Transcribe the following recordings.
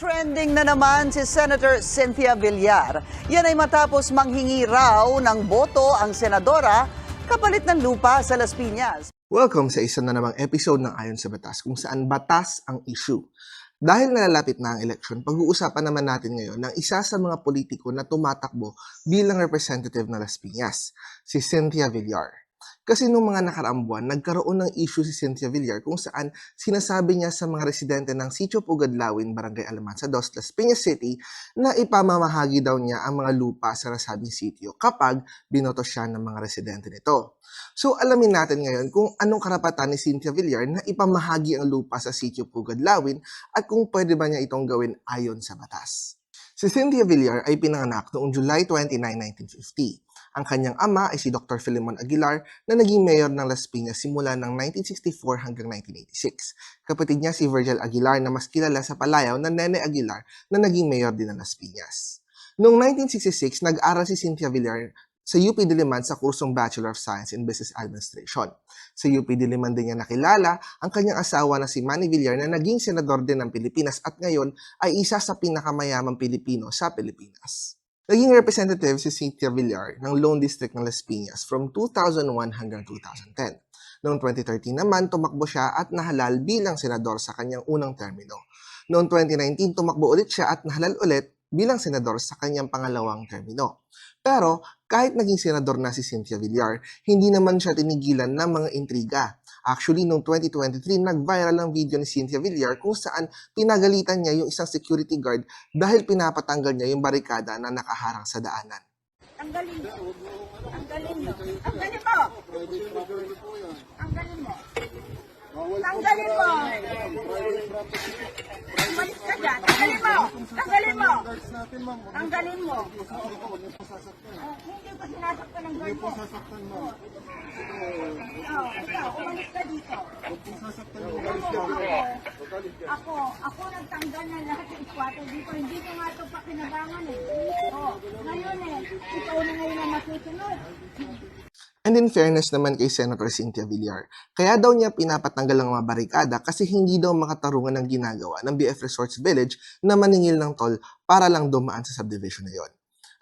Trending na naman si Senator Cynthia Villar. Yan ay matapos manghingi raw ng boto ang senadora kapalit ng lupa sa Las Piñas. Welcome sa isa na namang episode ng Ayon sa Batas kung saan batas ang issue. Dahil nalalapit na ang eleksyon, pag-uusapan naman natin ngayon ng isa sa mga politiko na tumatakbo bilang representative ng Las Piñas, si Cynthia Villar. Kasi nung mga nakaraang buwan, nagkaroon ng issue si Cynthia Villar kung saan sinasabi niya sa mga residente ng Sitio Pugadlawin, Barangay Alamansa 2, Las Piñas City na ipamamahagi daw niya ang mga lupa sa nasabing sitio kapag binoto siya ng mga residente nito. So alamin natin ngayon kung anong karapatan ni Cynthia Villar na ipamahagi ang lupa sa sitio Pugadlawin at kung pwede ba niya itong gawin ayon sa batas. Si Cynthia Villar ay pinanganak noong July 29, 1950. Ang kanyang ama ay si Dr. Filimon Aguilar na naging mayor ng Las Piñas simula ng 1964 hanggang 1986. Kapatid niya si Virgil Aguilar na mas kilala sa palayaw na Nene Aguilar na naging mayor din ng Las Piñas. Noong 1966, nag-aral si Cynthia Villar sa UP Diliman sa kursong Bachelor of Science in Business Administration. Sa UP Diliman din niya nakilala ang kanyang asawa na si Manny Villar na naging senador din ng Pilipinas at ngayon ay isa sa pinakamayamang Pilipino sa Pilipinas. Naging representative si Cynthia Villar ng Lone District ng Las Piñas from 2001 hanggang 2010. Noong 2013 naman, tumakbo siya at nahalal bilang senador sa kanyang unang termino. Noong 2019, tumakbo ulit siya at nahalal ulit bilang senador sa kanyang pangalawang termino. Pero kahit naging senador na si Cynthia Villar, hindi naman siya tinigilan ng mga intriga. Actually, noong 2023, nag-viral ang video ni Cynthia Villar kung saan pinagalitan niya yung isang security guard dahil pinapatanggal niya yung barikada na nakaharang sa daanan. Tanggalin mo. Tanggalin mo. Tanggalin mo. Tanggalin mo. Tanggalin mo. Umalis ka dyan. Tanggalin mo. Tanggalin mo. Tanggalin mo. Ah, hindi ko sinasaktan ng guard mo. Oh, ikaw, umalis ka dito. Ako, ako, ako nagtanggal na lahat ng squatter dito. Hindi ko nga ito pakinabangan eh. Oh, ngayon eh, ikaw na ngayon ang masusunod. And in fairness naman kay Senator Cynthia Villar, kaya daw niya pinapatanggal ang mga barikada kasi hindi daw makatarungan ng ginagawa ng BF Resorts Village na maningil ng toll para lang dumaan sa subdivision na yon.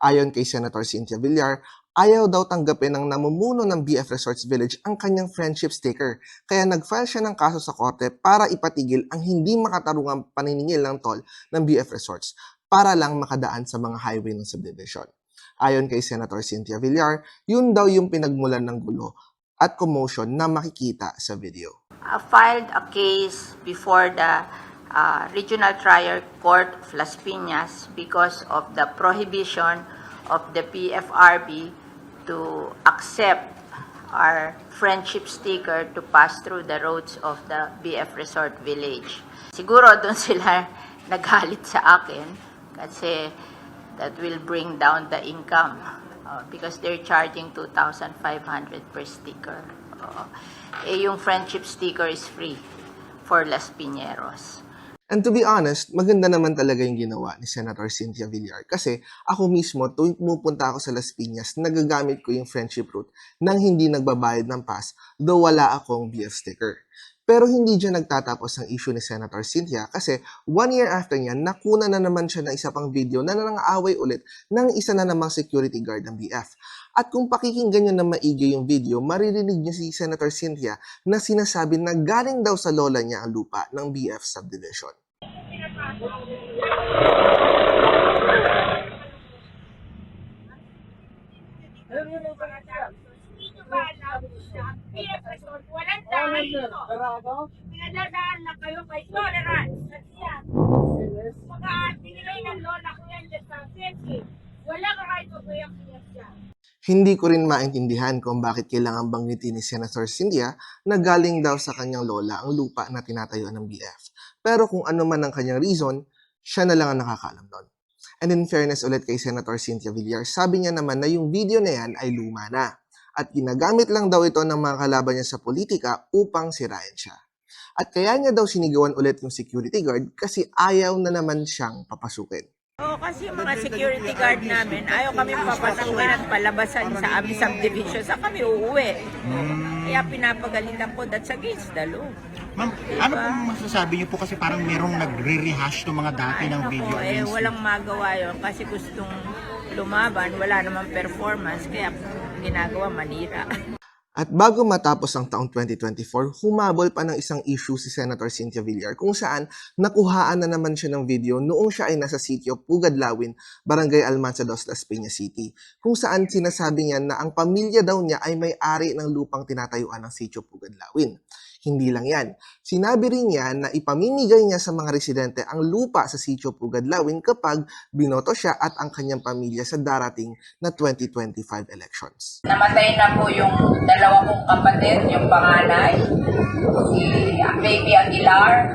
Ayon kay Senator Cynthia Villar, ayaw daw tanggapin ng namumuno ng BF Resorts Village ang kanyang friendship sticker, kaya nag-file siya ng kaso sa korte para ipatigil ang hindi makatarungang paniningil ng toll ng BF Resorts para lang makadaan sa mga highway ng subdivision. Ayon kay Senator Cynthia Villar, yun daw yung pinagmulan ng gulo at commotion na makikita sa video. uh, filed a case before the uh, Regional Trial Court of Las Piñas because of the prohibition of the PFRB to accept our friendship sticker to pass through the roads of the BF Resort Village. Siguro doon sila nagalit sa akin kasi that will bring down the income uh, because they're charging 2,500 per sticker. Oo. eh, yung friendship sticker is free for Las Piñeros. And to be honest, maganda naman talaga yung ginawa ni Senator Cynthia Villar kasi ako mismo tuwing pumupunta ako sa Las Piñas, nagagamit ko yung friendship route nang hindi nagbabayad ng pass though wala akong BF sticker. Pero hindi dyan nagtatapos ang issue ni Senator Cynthia kasi one year after niya, nakuna na naman siya ng isa pang video na nangaaway ulit ng isa na namang security guard ng BF. At kung pakikinggan nyo na maigi yung video, maririnig niyo si Senator Cynthia na sinasabi na galing daw sa lola niya ang lupa ng BF subdivision. Walang tahan dito. Pinadadaan na kayo kay tolerance. Kasi yan, mga binigay ng lola ko yan dyan sa city. Wala ka kahit kuya siya. Hindi ko rin maintindihan kung bakit kailangan banggitin ni Senator Cynthia na galing daw sa kanyang lola ang lupa na tinatayo ng BF. Pero kung ano man ang kanyang reason, siya na lang ang nakakaalam doon. And in fairness ulit kay Senator Cynthia Villar, sabi niya naman na yung video na yan ay luma na. At ginagamit lang daw ito ng mga kalaban niya sa politika upang sirain siya. At kaya niya daw sinigawan ulit yung security guard kasi ayaw na naman siyang papasukin. Oo, kasi mga security guard namin, ayaw kami papasukin at palabasan sa aming subdivision. Sa kami uuwi. Kaya pinapagalitan po, that's against the law. Ma'am, ano pong masasabi niyo po kasi parang merong nagre-rehash ng mga dati ng Ano video eh, against walang magawa yon kasi gustong lumaban, wala namang performance, kaya ginagawa manira. At bago matapos ang taong 2024, humabol pa ng isang issue si Senator Cynthia Villar kung saan nakuhaan na naman siya ng video noong siya ay nasa sitio Pugadlawin, Barangay Almanza dos Las Peñas City, kung saan sinasabi niya na ang pamilya daw niya ay may-ari ng lupang tinatayuan ng sitio Pugadlawin. Hindi lang yan. Sinabi rin niya na ipamimigay niya sa mga residente ang lupa sa sitio Pugadlawin kapag binoto siya at ang kanyang pamilya sa darating na 2025 elections. Namatay na po yung dalawa kong kapatid, yung panganay, si Baby Aguilar,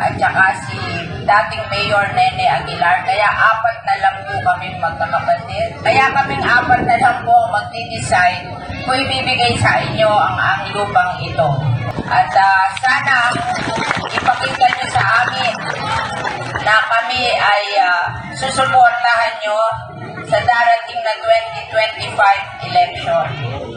at saka si dating Mayor Nene Aguilar. Kaya apat na lang po kami magkakapatid. Kaya kaming apat na lang po magdi-decide kung ibibigay sa inyo ang, ang lupang ito. At ah, sana ipakita nyo sa amin na kami ay uh, susuportahan nyo sa darating na 2025 election.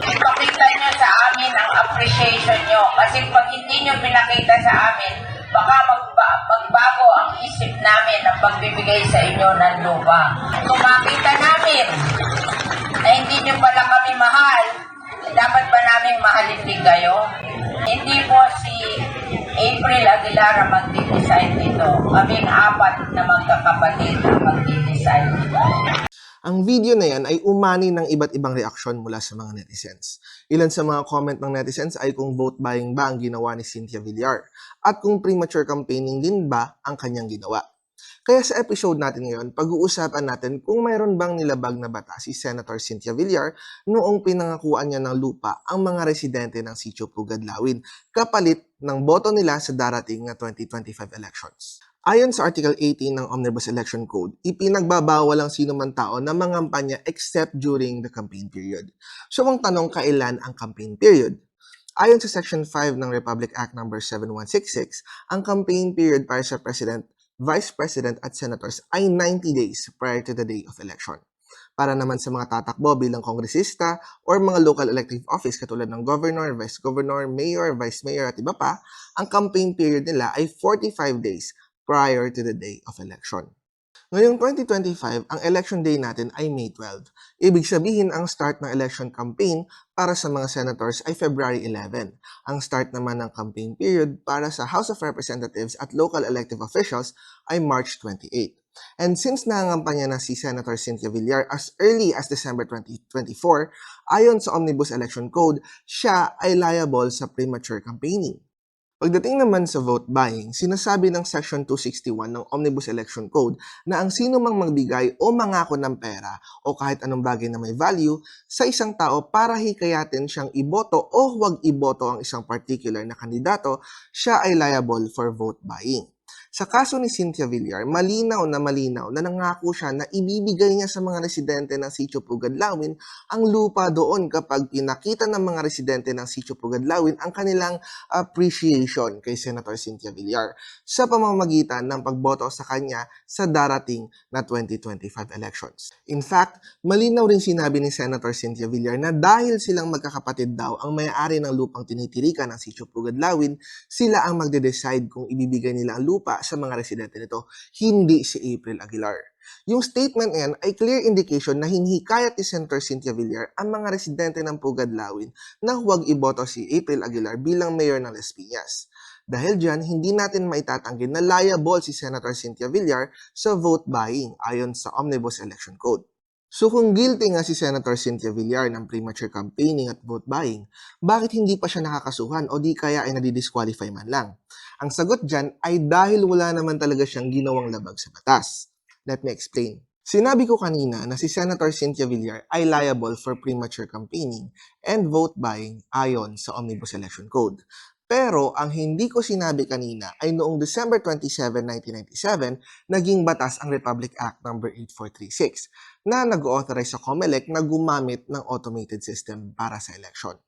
Ipakita nyo sa amin ang appreciation nyo kasi pag hindi nyo pinakita sa amin, baka magba- magbago ang isip namin ng pagbibigay sa inyo ng lupa. Kung makita namin na hindi nyo pala kami mahal, Aguilar ang magdi-decide nito. Kaming apat na magkakapatid ang magdi-decide nito. Ang video na yan ay umani ng iba't ibang reaksyon mula sa mga netizens. Ilan sa mga comment ng netizens ay kung vote buying ba ang ginawa ni Cynthia Villar at kung premature campaigning din ba ang kanyang ginawa. Kaya sa episode natin ngayon, pag-uusapan natin kung mayroon bang nilabag na bata si Senator Cynthia Villar noong pinangakuan niya ng lupa ang mga residente ng Sitio Pugadlawin kapalit ng boto nila sa darating na 2025 elections. Ayon sa Article 18 ng Omnibus Election Code, ipinagbabawal ang sino man tao na mangampanya except during the campaign period. So ang tanong, kailan ang campaign period? Ayon sa Section 5 ng Republic Act No. 7166, ang campaign period para sa President, Vice President at Senators ay 90 days prior to the day of election. Para naman sa mga tatakbo bilang kongresista or mga local elective office katulad ng governor, vice governor, mayor, vice mayor at iba pa, ang campaign period nila ay 45 days prior to the day of election. Ngayong 2025, ang election day natin ay May 12. Ibig sabihin, ang start ng election campaign para sa mga senators ay February 11. Ang start naman ng campaign period para sa House of Representatives at local elective officials ay March 28. And since nangangampanya na si Senator Cynthia Villar as early as December 2024, ayon sa Omnibus Election Code, siya ay liable sa premature campaigning. Pagdating naman sa vote buying, sinasabi ng Section 261 ng Omnibus Election Code na ang sino mang magbigay o mangako ng pera o kahit anong bagay na may value sa isang tao para hikayatin siyang iboto o huwag iboto ang isang particular na kandidato, siya ay liable for vote buying. Sa kaso ni Cynthia Villar, malinaw na malinaw na nangako siya na ibibigay niya sa mga residente ng Sitio Pugadlawin ang lupa doon kapag pinakita ng mga residente ng Sitio Pugadlawin ang kanilang appreciation kay Senator Cynthia Villar sa pamamagitan ng pagboto sa kanya sa darating na 2025 elections. In fact, malinaw rin sinabi ni Senator Cynthia Villar na dahil silang magkakapatid daw ang may-ari ng lupang tinitirikan ng Sitio Pugadlawin, sila ang magde-decide kung ibibigay nila ang lupa sa mga residente nito, hindi si April Aguilar. Yung statement na yan ay clear indication na hinihikayat ni Senator Cynthia Villar ang mga residente ng Pugadlawin na huwag iboto si April Aguilar bilang mayor ng Las Piñas. Dahil dyan, hindi natin maitatanggi na liable si Senator Cynthia Villar sa vote buying ayon sa Omnibus Election Code. So kung guilty nga si Senator Cynthia Villar ng premature campaigning at vote buying, bakit hindi pa siya nakakasuhan o di kaya ay nadidisqualify man lang? Ang sagot dyan ay dahil wala naman talaga siyang ginawang labag sa batas. Let me explain. Sinabi ko kanina na si Senator Cynthia Villar ay liable for premature campaigning and vote buying ayon sa Omnibus Election Code. Pero ang hindi ko sinabi kanina ay noong December 27, 1997, naging batas ang Republic Act No. 8436 na nag-authorize sa COMELEC na gumamit ng automated system para sa election.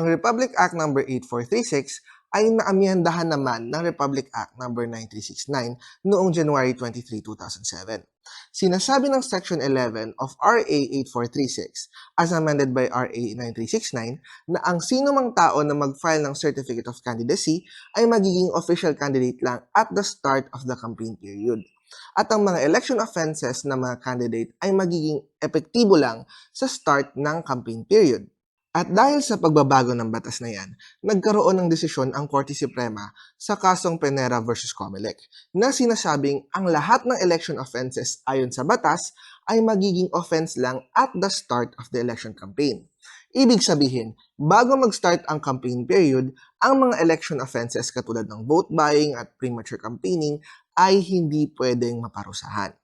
Ang Republic Act No. 8436 ay naamyandahan naman ng Republic Act No. 9369 noong January 23, 2007. Sinasabi ng Section 11 of RA 8436 as amended by RA 9369 na ang sino mang tao na mag-file ng Certificate of Candidacy ay magiging official candidate lang at the start of the campaign period. At ang mga election offenses na mga candidate ay magiging epektibo lang sa start ng campaign period. At dahil sa pagbabago ng batas na yan, nagkaroon ng desisyon ang Korte Suprema sa kasong Penera versus Comelec na sinasabing ang lahat ng election offenses ayon sa batas ay magiging offense lang at the start of the election campaign. Ibig sabihin, bago mag-start ang campaign period, ang mga election offenses katulad ng vote buying at premature campaigning ay hindi pwedeng maparusahan.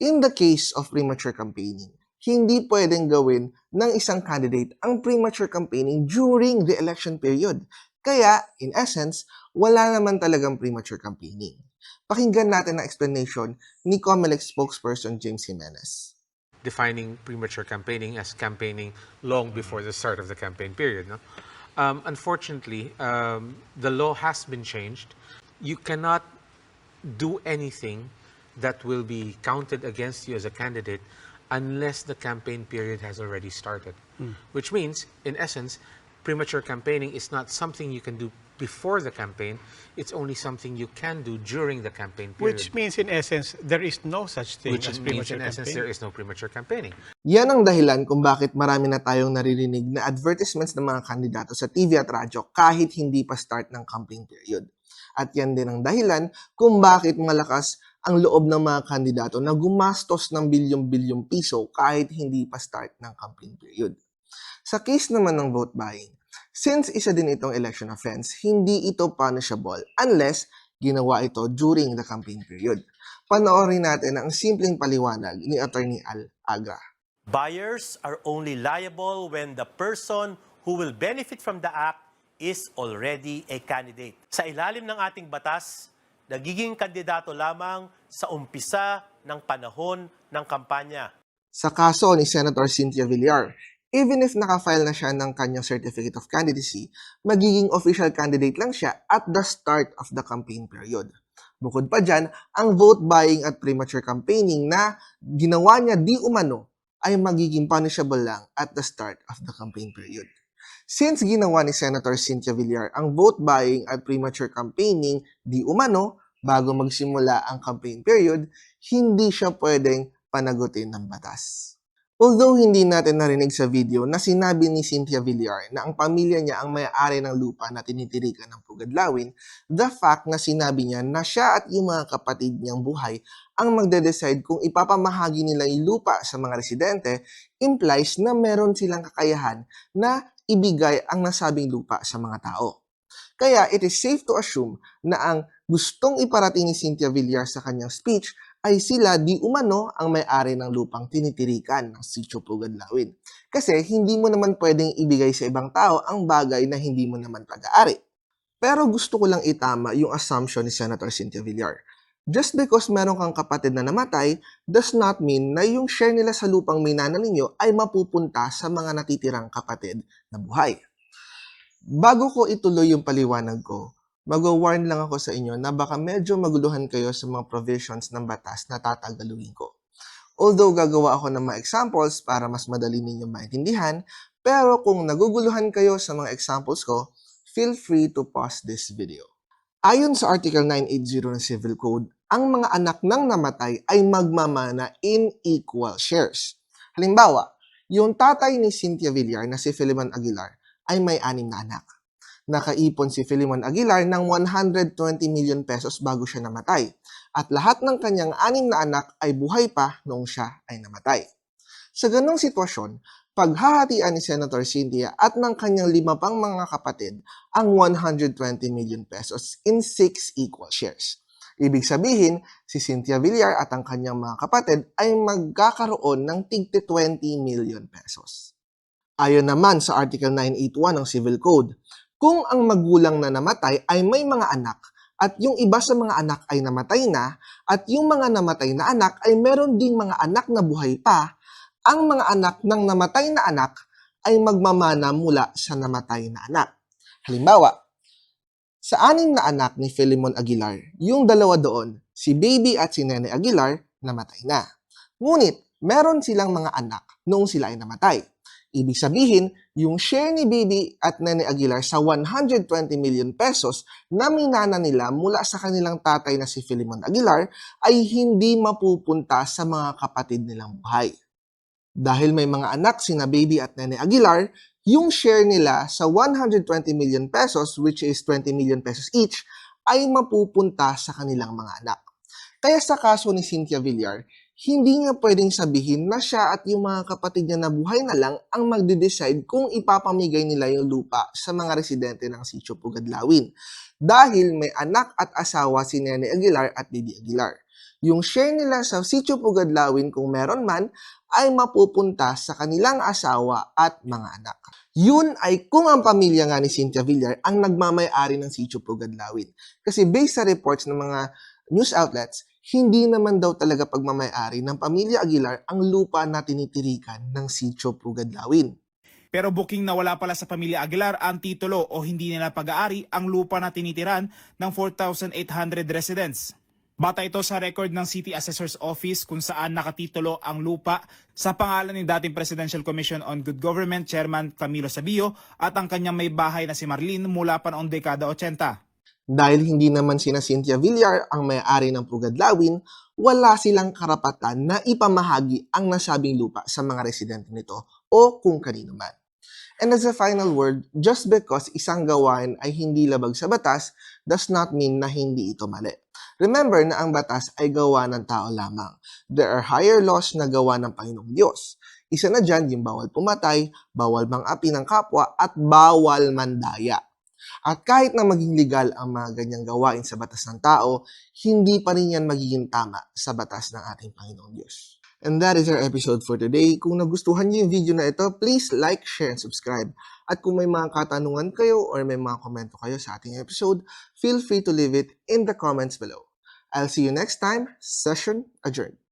In the case of premature campaigning, hindi pwedeng gawin ng isang candidate ang premature campaigning during the election period. Kaya, in essence, wala naman talagang premature campaigning. Pakinggan natin ang explanation ni COMELEC spokesperson James Jimenez. defining premature campaigning as campaigning long before the start of the campaign period. No? Um, unfortunately, um, the law has been changed. You cannot do anything that will be counted against you as a candidate unless the campaign period has already started. Which means, in essence, premature campaigning is not something you can do before the campaign, it's only something you can do during the campaign period. Which means, in essence, there is no such thing Which as means, premature in essence, there campaigning. is no premature campaigning. Yan ang dahilan kung bakit marami na tayong naririnig na advertisements ng mga kandidato sa TV at radyo kahit hindi pa start ng campaign period. At yan din ang dahilan kung bakit malakas ang loob ng mga kandidato na gumastos ng bilyong-bilyong piso kahit hindi pa start ng campaign period. Sa case naman ng vote buying, since isa din itong election offense, hindi ito punishable unless ginawa ito during the campaign period. Panoorin natin ang simpleng paliwanag ni Attorney Al Agra. Buyers are only liable when the person who will benefit from the act is already a candidate. Sa ilalim ng ating batas, nagiging kandidato lamang sa umpisa ng panahon ng kampanya. Sa kaso ni Senator Cynthia Villar, even if nakafile na siya ng kanyang Certificate of Candidacy, magiging official candidate lang siya at the start of the campaign period. Bukod pa dyan, ang vote buying at premature campaigning na ginawa niya di umano ay magiging punishable lang at the start of the campaign period. Since ginawa ni Senator Cynthia Villar ang vote buying at premature campaigning di umano bago magsimula ang campaign period, hindi siya pwedeng panagutin ng batas. Although hindi natin narinig sa video na sinabi ni Cynthia Villar na ang pamilya niya ang may-ari ng lupa na tinitirikan ng Pugadlawin, the fact na sinabi niya na siya at yung mga kapatid niyang buhay ang magde-decide kung ipapamahagi nila yung lupa sa mga residente implies na meron silang kakayahan na ibigay ang nasabing lupa sa mga tao. Kaya it is safe to assume na ang gustong iparating ni Cynthia Villar sa kanyang speech ay sila di umano ang may-ari ng lupang tinitirikan ng Sitio Pugadlawin. Kasi hindi mo naman pwedeng ibigay sa ibang tao ang bagay na hindi mo naman pag-aari. Pero gusto ko lang itama yung assumption ni Senator Cynthia Villar. Just because meron kang kapatid na namatay does not mean na yung share nila sa lupang minana ninyo ay mapupunta sa mga natitirang kapatid na buhay. Bago ko ituloy yung paliwanag ko, mag-warn lang ako sa inyo na baka medyo maguluhan kayo sa mga provisions ng batas na tatagaluhin ko. Although gagawa ako ng mga examples para mas madali ninyo maintindihan, pero kung naguguluhan kayo sa mga examples ko, feel free to pause this video. Ayon sa Article 980 ng Civil Code, ang mga anak ng namatay ay magmamana in equal shares. Halimbawa, yung tatay ni Cynthia Villar na si Philemon Aguilar ay may anim na anak. Nakaipon si Philemon Aguilar ng 120 million pesos bago siya namatay. At lahat ng kanyang anim na anak ay buhay pa noong siya ay namatay. Sa ganong sitwasyon, paghahatian ni Senator Cynthia at ng kanyang lima pang mga kapatid ang 120 million pesos in 6 equal shares. Ibig sabihin, si Cynthia Villar at ang kanyang mga kapatid ay magkakaroon ng tigte 20 million pesos. Ayon naman sa Article 981 ng Civil Code, kung ang magulang na namatay ay may mga anak at yung iba sa mga anak ay namatay na at yung mga namatay na anak ay meron ding mga anak na buhay pa, ang mga anak ng namatay na anak ay magmamana mula sa namatay na anak. Halimbawa, Sa anim na anak ni Philemon Aguilar, yung dalawa doon, si Baby at si Nene Aguilar, namatay na. Ngunit, meron silang mga anak noong sila ay namatay. Ibig sabihin, yung share ni Baby at Nene Aguilar sa 120 million pesos na minana nila mula sa kanilang tatay na si Philemon Aguilar ay hindi mapupunta sa mga kapatid nilang buhay. Dahil may mga anak sina Baby at Nene Aguilar, yung share nila sa 120 million pesos, which is 20 million pesos each, ay mapupunta sa kanilang mga anak. Kaya sa kaso ni Cynthia Villar, hindi niya pwedeng sabihin na siya at yung mga kapatid niya na buhay na lang ang magde-decide kung ipapamigay nila yung lupa sa mga residente ng Sitio Pugadlawin. Dahil may anak at asawa si Nene Aguilar at Bibi Aguilar. Yung share nila sa Sitio Pugadlawin kung meron man ay mapupunta sa kanilang asawa at mga anak. Yun ay kung ang pamilya nga ni Cynthia Villar ang nagmamayari ng Sitio Pugadlawin. Kasi based sa reports ng mga news outlets, hindi naman daw talaga pagmamayari ng pamilya Aguilar ang lupa na tinitirikan ng Sitio Pugadlawin. Pero booking na wala pala sa pamilya Aguilar ang titulo o hindi nila pag-aari ang lupa na tinitiran ng 4,800 residents. Bata ito sa record ng City Assessor's Office kung saan nakatitulo ang lupa sa pangalan ni dating Presidential Commission on Good Government Chairman Camilo Sabio at ang kanyang may bahay na si Marlene mula pa noong dekada 80. Dahil hindi naman sina Cynthia Villar ang may-ari ng Pugadlawin, wala silang karapatan na ipamahagi ang nasabing lupa sa mga residente nito o kung kanino man. And as a final word, just because isang gawain ay hindi labag sa batas does not mean na hindi ito mali. Remember na ang batas ay gawa ng tao lamang. There are higher laws na gawa ng Panginoong Diyos. Isa na dyan yung bawal pumatay, bawal mang-api ng kapwa, at bawal mandaya. At kahit na maging legal ang mga ganyang gawain sa batas ng tao, hindi pa rin yan magiging tama sa batas ng ating Panginoong Diyos. And that is our episode for today. Kung nagustuhan niyo yung video na ito, please like, share, and subscribe. At kung may mga katanungan kayo or may mga komento kayo sa ating episode, feel free to leave it in the comments below. I'll see you next time. Session adjourned.